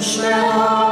Słyszałam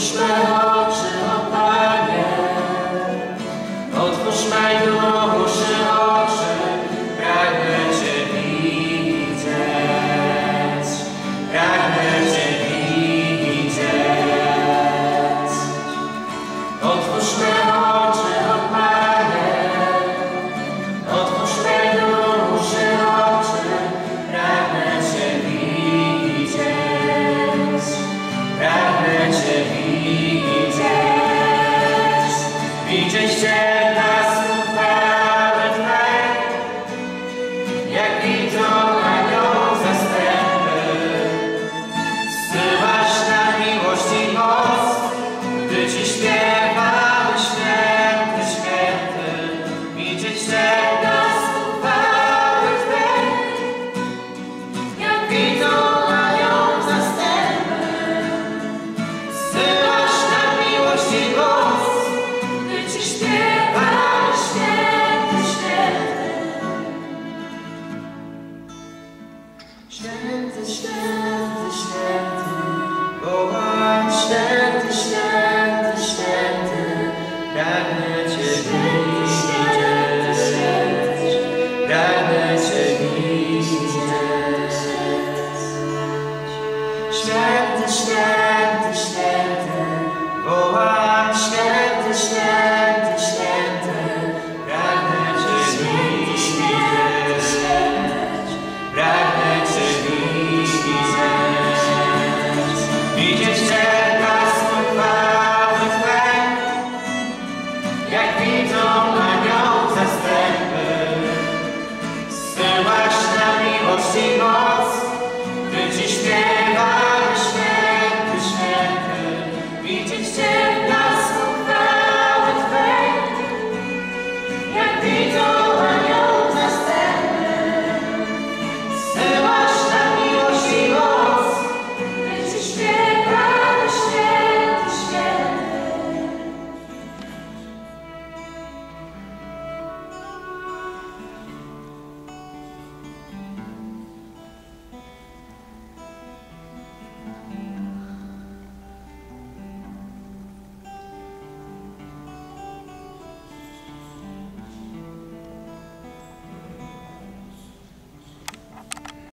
Schwer. Christian. święty, święty, święty, pragnę Cię widzieć, pragnę Cię widzieć. Święty, święty, święty, wołam, święty, święty. Get me some.